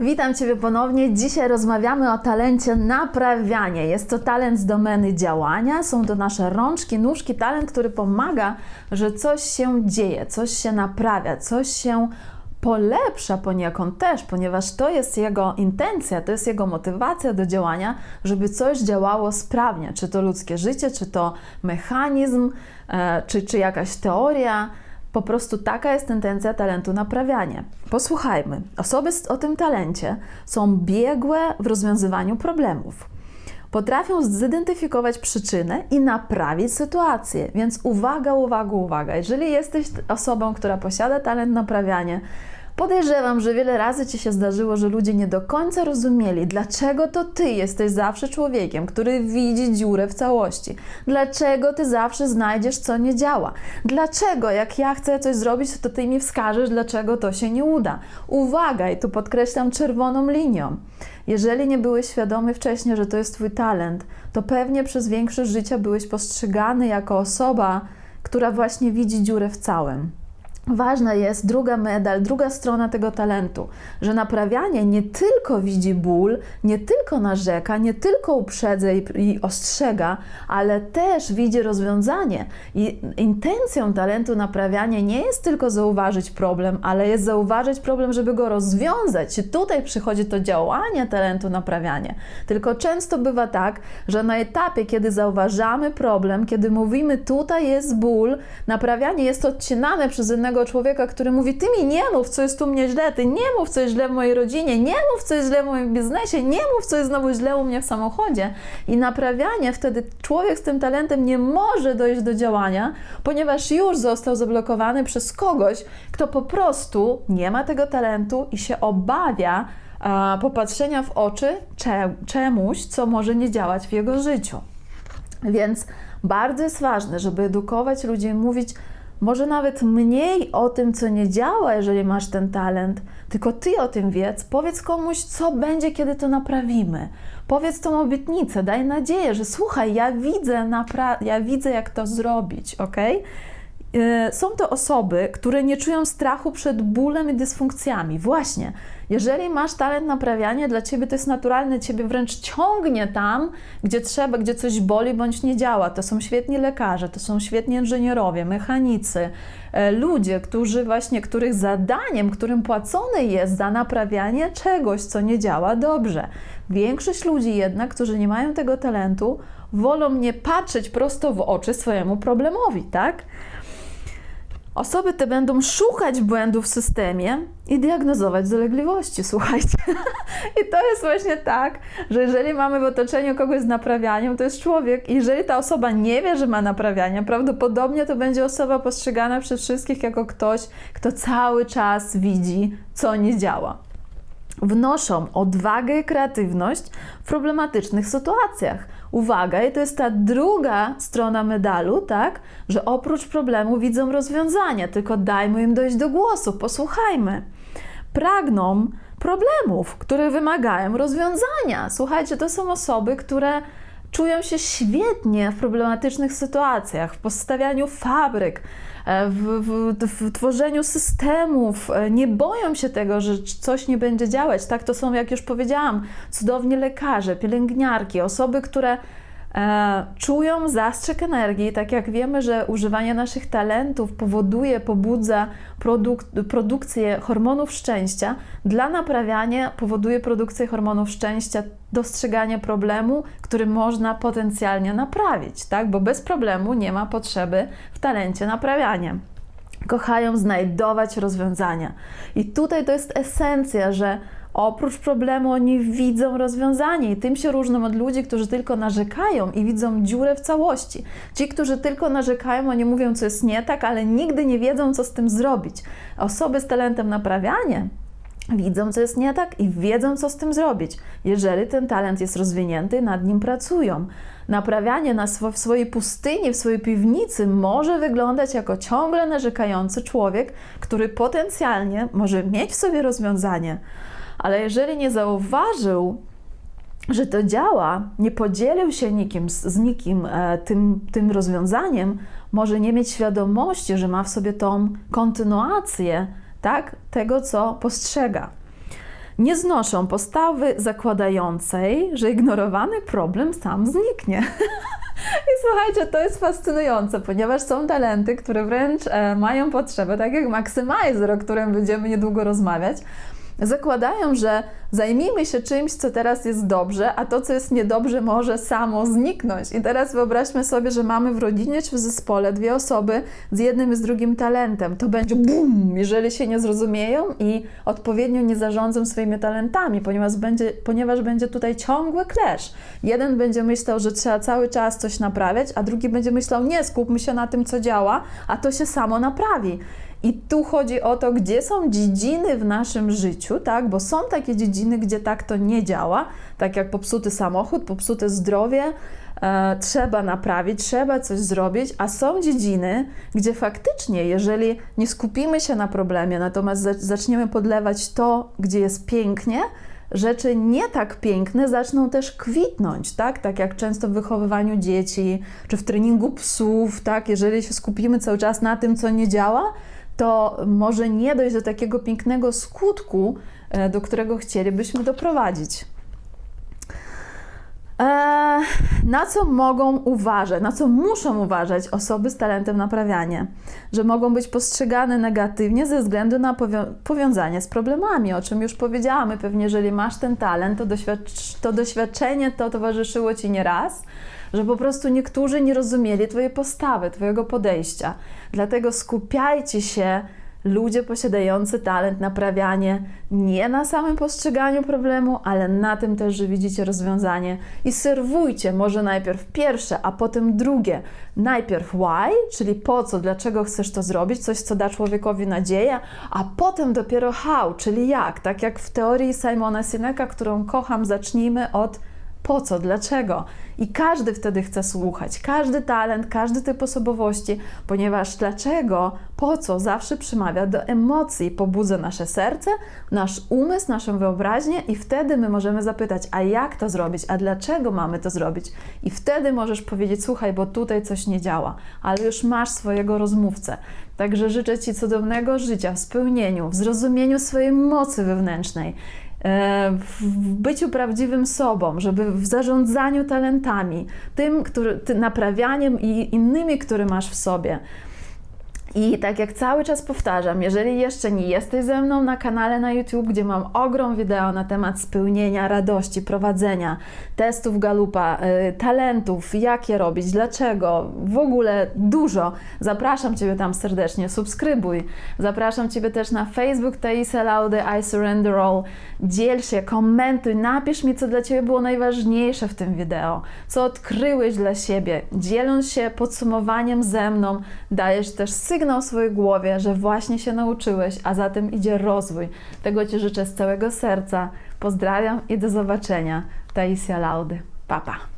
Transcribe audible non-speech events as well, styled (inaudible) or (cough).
Witam Ciebie ponownie. Dzisiaj rozmawiamy o talencie naprawiania. Jest to talent z domeny działania, są to nasze rączki, nóżki, talent, który pomaga, że coś się dzieje, coś się naprawia, coś się polepsza poniekąd też, ponieważ to jest jego intencja, to jest jego motywacja do działania, żeby coś działało sprawnie, czy to ludzkie życie, czy to mechanizm, e, czy, czy jakaś teoria. Po prostu taka jest intencja talentu naprawianie. Posłuchajmy. Osoby o tym talencie są biegłe w rozwiązywaniu problemów. Potrafią zidentyfikować przyczynę i naprawić sytuację. Więc uwaga, uwaga, uwaga. Jeżeli jesteś osobą, która posiada talent naprawiania, Podejrzewam, że wiele razy ci się zdarzyło, że ludzie nie do końca rozumieli, dlaczego to ty jesteś zawsze człowiekiem, który widzi dziurę w całości. Dlaczego ty zawsze znajdziesz, co nie działa. Dlaczego, jak ja chcę coś zrobić, to ty mi wskażesz, dlaczego to się nie uda. Uwaga, i tu podkreślam czerwoną linią. Jeżeli nie byłeś świadomy wcześniej, że to jest twój talent, to pewnie przez większość życia byłeś postrzegany jako osoba, która właśnie widzi dziurę w całym. Ważna jest druga medal, druga strona tego talentu, że naprawianie nie tylko widzi ból, nie tylko narzeka, nie tylko uprzedza i, ostrzega, ale też widzi rozwiązanie. I intencją talentu naprawiania nie jest tylko zauważyć problem, ale jest zauważyć problem, żeby go rozwiązać. I tutaj przychodzi to działanie talentu naprawiania. Tylko często bywa tak, że na etapie, kiedy zauważamy problem, kiedy mówimy, tutaj jest ból, naprawianie jest odcinane przez innego człowieka, który mówi: Ty mi nie mów, co jest tu mnie źle, ty nie mów, co jest źle w mojej rodzinie, nie mów, co jest źle w moim biznesie, nie mów, co jest znowu źle u mnie w samochodzie. I naprawianie wtedy człowiek z tym talentem nie może dojść do działania, ponieważ już został zablokowany przez kogoś, kto po prostu nie ma tego talentu i się obawia a, popatrzenia w oczy cze- czemuś, co może nie działać w jego życiu. Więc bardzo jest ważne, żeby edukować ludzi i mówić może nawet mniej o tym, co nie działa, jeżeli masz ten talent, tylko ty o tym wiedz. Powiedz komuś, co będzie, kiedy to naprawimy. Powiedz tą obietnicę, daj nadzieję, że słuchaj, ja widzę, napra- ja widzę jak to zrobić, ok? E, Są to osoby, które nie czują strachu przed bólem i dysfunkcjami. Właśnie, jeżeli masz talent naprawiania, dla ciebie to jest naturalne, ciebie wręcz ciągnie tam, gdzie trzeba, gdzie coś boli bądź nie działa. To są świetni lekarze, to są świetni inżynierowie, mechanicy, e, ludzie, którzy właśnie, których zadaniem, którym płacone jest za naprawianie czegoś, co nie działa dobrze. Większość ludzi jednak, którzy nie mają tego talentu, wolą nie patrzeć prosto w oczy swojemu problemowi, tak? Osoby te będą szukać błędów w systemie i diagnozować zalegliwości. Słuchajcie. (laughs) I to jest właśnie tak, że jeżeli mamy w otoczeniu kogoś z naprawianiem, to jest człowiek. I jeżeli ta osoba nie wie, że ma naprawianie, prawdopodobnie to będzie osoba postrzegana przez wszystkich jako ktoś, kto cały czas widzi, co nie działa wnoszą odwagę i kreatywność w problematycznych sytuacjach. Uwaga, i to jest ta druga strona medalu, tak, że oprócz problemu widzą rozwiązania, tylko dajmy im dojść do głosu, posłuchajmy. Pragną problemów, które wymagają rozwiązania. Słuchajcie, to są osoby, które czują się świetnie w problematycznych sytuacjach, w postawianiu fabryk, e, w, w, w tworzeniu systemów. E, Nie boją się tego, że coś nie będzie działać. Tak, to są, jak już powiedziałam, cudowni lekarze, pielęgniarki, osoby, które czują zastrzyk energii, tak jak wiemy, że używanie naszych talentów powoduje, pobudza produk- produkcję hormonów szczęścia, dla naprawiania powoduje produkcję hormonów szczęścia, dostrzeganie problemu, który można potencjalnie naprawić, tak? Bo bez problemu nie ma potrzeby w talencie naprawiania kochają znajdować rozwiązania. I tutaj to jest esencja, że oprócz problemu oni widzą rozwiązanie i tym się różnią od ludzi, którzy tylko narzekają i widzą dziurę w całości. Ci, którzy tylko narzekają, oni mówią, co jest nie tak, ale nigdy nie wiedzą, co z tym zrobić. Osoby z talentem naprawiania widzą, co jest nie tak i wiedzą, co z tym zrobić. Jeżeli ten talent jest rozwinięty, nad nim pracują. Naprawianie na swo- w swojej pustyni, w swojej piwnicy może wyglądać jako ciągle narzekający człowiek, który potencjalnie może mieć w sobie rozwiązanie, ale jeżeli nie zauważył, że to działa, nie podzielił się nikim, z, z nikim e, tym, tym rozwiązaniem, może nie mieć świadomości, że ma w sobie tą kontynuację tak, tego, co postrzega. nie znoszą postawy zakładającej, że ignorowany problem sam zniknie. (laughs) I słuchajcie, to jest fascynujące, ponieważ są talenty, które wręcz e, mają potrzebę, tak jak Maximizer, o którym będziemy niedługo rozmawiać, zakładają, że zajmijmy się czymś, co teraz jest dobrze, a to, co jest niedobrze, może samo zniknąć. I teraz wyobraźmy sobie, że mamy w rodzinie czy w zespole dwie osoby z jednym i z drugim talentem. To będzie bum, jeżeli się nie zrozumieją i odpowiednio nie zarządzą swoimi talentami, ponieważ będzie, ponieważ będzie tutaj ciągły clash. Jeden będzie myślał, że trzeba cały czas coś naprawiać, a drugi będzie myślał, nie, skupmy się na tym, co działa, a to się samo naprawi. I tu chodzi o to, gdzie są dziedziny w naszym życiu, tak? Bo są takie dziedziny, gdzie tak to nie działa, tak jak popsuty samochód, popsute zdrowie, e, trzeba naprawić, trzeba coś zrobić, a są dziedziny, gdzie faktycznie, jeżeli nie skupimy się na problemie, natomiast za- zaczniemy podlewać to, gdzie jest pięknie, rzeczy nie tak piękne zaczną też kwitnąć, tak? Tak jak często w wychowywaniu dzieci, czy w treningu psów, tak? Jeżeli się skupimy cały czas na tym, co nie działa, to może nie dojść do takiego pięknego skutku, e, do którego chcielibyśmy doprowadzić. Eee, na co mogą uważać, na co muszą uważać osoby z talentem naprawiania? Że mogą być postrzegane negatywnie ze względu na powią- powiązanie z problemami, o czym już powiedziałam. Pewnie, jeżeli masz ten talent, to, doświadcz- to doświadczenie to towarzyszyło ci nieraz, że po prostu niektórzy nie rozumieli Twojej postawy, Twojego podejścia. Dlatego skupiajcie się ludzie posiadający talent naprawianie nie na samym postrzeganiu problemu, ale na tym też, że widzicie rozwiązanie i serwujcie może najpierw pierwsze, a potem drugie. Najpierw why, czyli po co, dlaczego chcesz to zrobić, coś, co da człowiekowi nadzieję, a potem dopiero how, czyli jak. Tak jak w teorii Simona Sineka, którą kocham, zacznijmy od po co, dlaczego. I każdy wtedy chce słuchać, każdy talent, każdy typ osobowości, ponieważ dlaczego, po co zawsze przemawia do emocji, pobudza nasze serce, nasz umysł, naszą wyobraźnię i wtedy my możemy zapytać, a jak to zrobić, a dlaczego mamy to zrobić. I wtedy możesz powiedzieć, słuchaj, bo tutaj coś nie działa, ale już masz swojego rozmówcę. Także życzę Ci cudownego życia w spełnieniu, w zrozumieniu swojej mocy wewnętrznej w byciu prawdziwym sobą, żeby w zarządzaniu talentami, tym, który, ty, naprawianiem i innymi, które masz w sobie. I tak jak cały czas powtarzam, jeżeli jeszcze nie jesteś ze mną na kanale na YouTube, gdzie mam ogrom wideo na temat spełnienia, radości, prowadzenia, testów Galupa, y, talentów, jak je robić, dlaczego, w ogóle dużo. Zapraszam Ciebie tam serdecznie, subskrybuj. Zapraszam Ciebie też na Facebook Taisa Laudy I Surrender All. Dziel się, komentuj, napisz mi, co dla Ciebie było najważniejsze w tym wideo, co odkryłeś dla siebie. Dzieląc się podsumowaniem ze mną, dajesz też sygnał swojej głowie, że właśnie się nauczyłeś, a za tym idzie rozwój. Tego Ci życzę z całego serca. Pozdrawiam i do zobaczenia. Taisia Laudy. Papa. Pa.